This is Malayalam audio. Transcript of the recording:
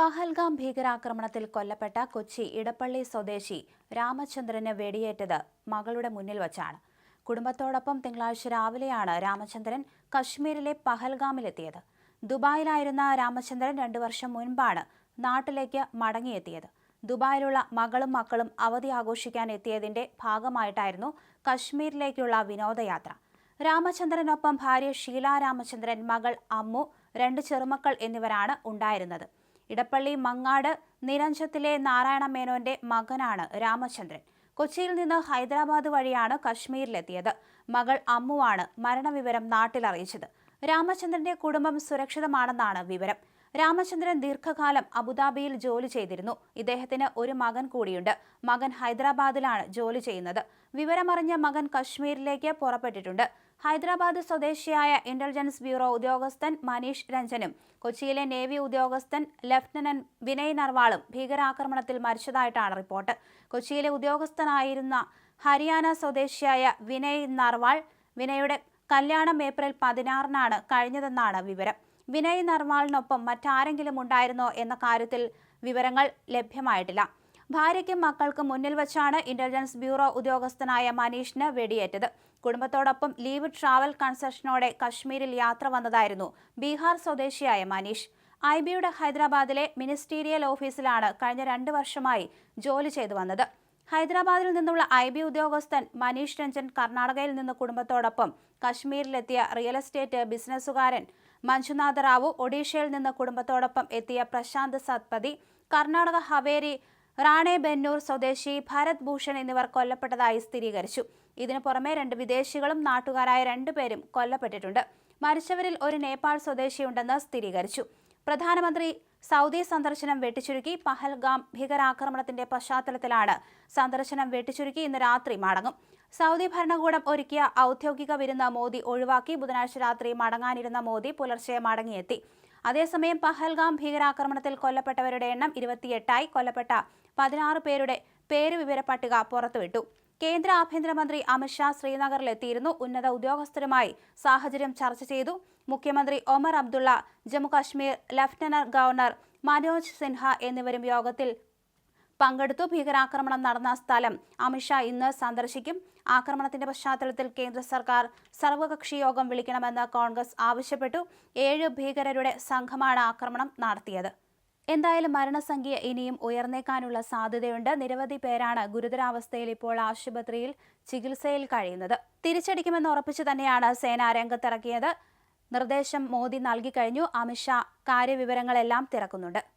പഹൽഗാം ഭീകരാക്രമണത്തിൽ കൊല്ലപ്പെട്ട കൊച്ചി ഇടപ്പള്ളി സ്വദേശി രാമചന്ദ്രന് വെടിയേറ്റത് മകളുടെ മുന്നിൽ വച്ചാണ്. കുടുംബത്തോടൊപ്പം തിങ്കളാഴ്ച രാവിലെയാണ് രാമചന്ദ്രൻ കശ്മീരിലെ പഹൽഗാമിലെത്തിയത്. ദുബായിലായിരുന്ന രാമചന്ദ്രൻ രണ്ടു വർഷം മുൻപാണ് നാട്ടിലേക്ക് മടങ്ങിയെത്തിയത്. ദുബായിലുള്ള മകളും മക്കളും അവധി ആഘോഷിക്കാൻ എത്തിയതിന്റെ ഭാഗമായിട്ടായിരുന്നു കശ്മീരിലേക്കുള്ള വിനോദയാത്ര. രാമചന്ദ്രനൊപ്പം ഭാര്യ ഷീല രാമചന്ദ്രൻ മകൾ അമ്മു രണ്ട് ചെറുമക്കൾ എന്നിവരാണ് ഉണ്ടായിരുന്നത്. ഇടപ്പള്ളി മങ്ങാട് നിരഞ്ജത്തിലെ നാരായണ മേനോന്റെ മകനാണ് രാമചന്ദ്രൻ. കൊച്ചിയിൽ നിന്ന് ഹൈദരാബാദ് വഴിയാണ് കശ്മീരിലെത്തിയത്. മകൾ അമ്മുവാണ് മരണവിവരം നാട്ടിലറിയിച്ചത്. രാമചന്ദ്രന്റെ കുടുംബം സുരക്ഷിതമാണെന്നാണ് വിവരം. രാമചന്ദ്രൻ ദീർഘകാലം അബുദാബിയിൽ ജോലി ചെയ്തിരുന്നു. ഇദ്ദേഹത്തിന് ഒരു മകൻ കൂടിയുണ്ട്. മകൻ ഹൈദരാബാദിലാണ് ജോലി ചെയ്യുന്നത്. വിവരമറിഞ്ഞ മകൻ കശ്മീരിലേക്ക് പുറപ്പെട്ടിട്ടുണ്ട്. ഹൈദരാബാദ് സ്വദേശിയായ ഇന്റലിജൻസ് ബ്യൂറോ ഉദ്യോഗസ്ഥൻ മനീഷ് രഞ്ജനും കൊച്ചിയിലെ നേവി ഉദ്യോഗസ്ഥൻ ലഫ്റ്റനന്റ് വിനയ് നർവാളും ഭീകരാക്രമണത്തിൽ മരിച്ചതായിട്ടാണ് റിപ്പോർട്ട്. കൊച്ചിയിലെ ഉദ്യോഗസ്ഥനായിരുന്ന ഹരിയാന സ്വദേശിയായ വിനയ് നർവാൾ വിനയുടെ കല്യാണം ഏപ്രിൽ പതിനാറിനാണ് കഴിഞ്ഞതെന്നാണ് വിവരം. വിനയ് നർവാളിനൊപ്പം മറ്റാരെങ്കിലും ഉണ്ടായിരുന്നോ എന്ന കാര്യത്തിൽ വിവരങ്ങൾ ലഭ്യമായിട്ടില്ല. ഭാര്യയ്ക്കും മക്കൾക്കും മുന്നിൽ വച്ചാണ് ഇന്റലിജൻസ് ബ്യൂറോ ഉദ്യോഗസ്ഥനായ മനീഷിന് വെടിയേറ്റത്. കുടുംബത്തോടൊപ്പം ലീവ് ട്രാവൽ കൺസെഷനോടെ കശ്മീരിൽ യാത്ര വന്നതായിരുന്നു ബീഹാർ സ്വദേശിയായ മനീഷ്. ഐ ബിയുടെ ഹൈദരാബാദിലെ മിനിസ്റ്റീരിയൽ ഓഫീസിലാണ് കഴിഞ്ഞ രണ്ട് വർഷമായി ജോലി ചെയ്തു വന്നത്. ഹൈദരാബാദിൽ നിന്നുള്ള ഐ ബി ഉദ്യോഗസ്ഥൻ മനീഷ് രഞ്ജൻ കർണാടകയിൽ നിന്ന് കുടുംബത്തോടൊപ്പം കശ്മീരിലെത്തിയ റിയൽ എസ്റ്റേറ്റ് ബിസിനസ്സുകാരൻ മഞ്ജുനാഥ റാവു ഒഡീഷയിൽ നിന്ന് കുടുംബത്തോടൊപ്പം എത്തിയ പ്രശാന്ത് സത്പതി കർണാടക ഹവേരി റാണെ ബെന്നൂർ സ്വദേശി ഭരത് ഭൂഷൺ എന്നിവർ കൊല്ലപ്പെട്ടതായി സ്ഥിരീകരിച്ചു. ഇതിനു പുറമെ രണ്ട് വിദേശികളും നാട്ടുകാരായ രണ്ടുപേരും കൊല്ലപ്പെട്ടിട്ടുണ്ട്. മരിച്ചവരിൽ ഒരു നേപ്പാൾ സ്വദേശിയുണ്ടെന്ന് സ്ഥിരീകരിച്ചു. പ്രധാനമന്ത്രി സൗദി സന്ദർശനം വെട്ടിച്ചുരുക്കി പഹൽഗാം ഭീകരാക്രമണത്തിന്റെ പശ്ചാത്തലത്തിലാണ് സന്ദർശനം വെട്ടിച്ചുരുക്കി ഇന്ന് രാത്രി മടങ്ങും. സൗദി ഭരണകൂടം ഒരുക്കിയ ഔദ്യോഗിക വിരുന്ന് മോദി ഒഴിവാക്കി. ബുധനാഴ്ച രാത്രി മടങ്ങാനിരുന്ന മോദി പുലർച്ചെ മടങ്ങിയെത്തി. അതേസമയം പഹൽഗാം ഭീകരാക്രമണത്തിൽ കൊല്ലപ്പെട്ടവരുടെ എണ്ണം ഇരുപത്തിയെട്ടായി. കൊല്ലപ്പെട്ട പതിനാറ് പേരുടെ പേരുവിവര പട്ടിക പുറത്തുവിട്ടു. കേന്ദ്ര ആഭ്യന്തരമന്ത്രി അമിത്ഷാ ശ്രീനഗറിലെത്തിയിരുന്നു. ഉന്നത ഉദ്യോഗസ്ഥരുമായി സാഹചര്യം ചർച്ച ചെയ്തു. മുഖ്യമന്ത്രി ഒമർ അബ്ദുള്ള ജമ്മുകാശ്മീർ ലഫ്റ്റനന്റ് ഗവർണർ മനോജ് സിൻഹ എന്നിവരും യോഗത്തിൽ പങ്കെടുത്തു. ഭീകരാക്രമണം നടന്ന സ്ഥലം അമിത്ഷാ ഇന്ന് സന്ദർശിക്കും. ആക്രമണത്തിന്റെ പശ്ചാത്തലത്തിൽ കേന്ദ്ര സർക്കാർ സർവകക്ഷി യോഗം വിളിക്കണമെന്ന് കോൺഗ്രസ് ആവശ്യപ്പെട്ടു. ഏഴ് ഭീകരരുടെ സംഘമാണ് ആക്രമണം നടത്തിയത്. എന്തായാലും മരണസംഖ്യ ഇനിയും ഉയർന്നേക്കാനുള്ള സാധ്യതയുണ്ട്. നിരവധി പേരാണ് ഗുരുതരാവസ്ഥയിൽ ഇപ്പോൾ ആശുപത്രിയിൽ ചികിത്സയിൽ കഴിയുന്നത്. തിരിച്ചടിക്കുമെന്ന് ഉറപ്പിച്ചു തന്നെയാണ് സേന രംഗത്തിറക്കിയത്. നിർദ്ദേശം മോദി നൽകിക്കഴിഞ്ഞു അമിത്ഷാ കാര്യവിവരങ്ങളെല്ലാം തിരക്കുന്നുണ്ട്.